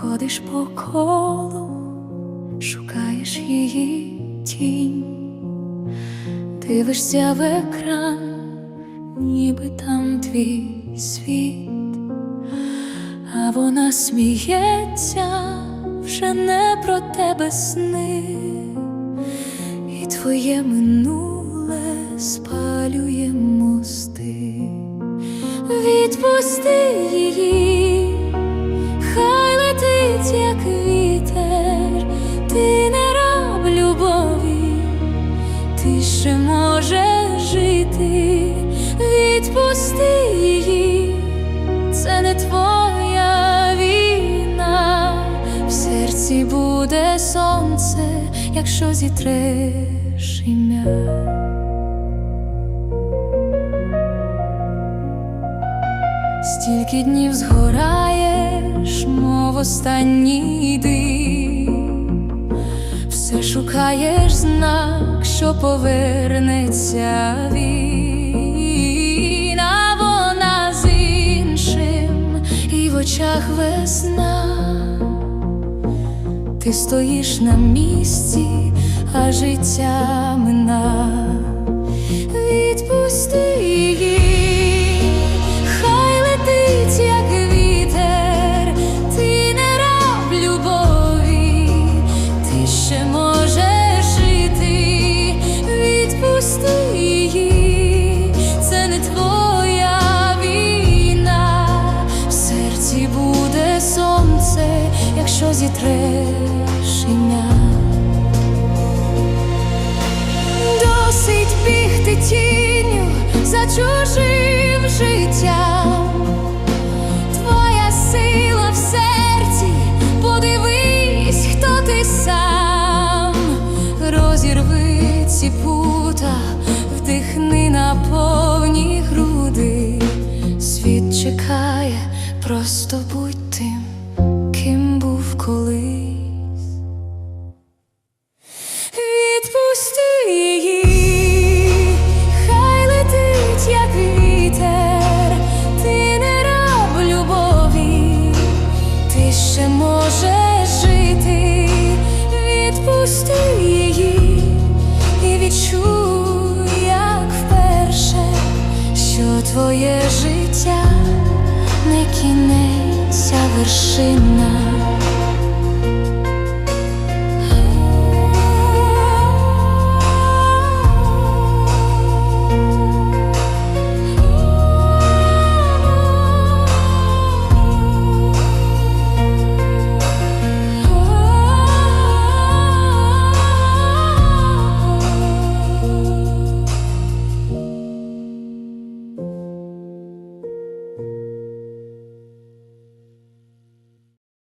Ходиш по колу, шукаєш її тінь, дивишся в екран, ніби там твій світ, а вона сміється вже не про тебе сни, і твоє минуле спалює мости. Відпусти її, відпусти її, це не твоя війна, в серці буде сонце, якщо зітреш ім'я. Стільки днів згораєш, мов останній дим, все шукаєш знак, що повернеться він, очах весна. Ти стоїш на місці, а життя мина. Відпусти якщо зітреш ім'я. Досить бігти тінню за чужим життям. Твоя сила в серці, подивись, хто ти сам, розірви ці пута, ще може жити, відпусти її і відчуй, як вперше, що твоє життя не кінець, а вершина.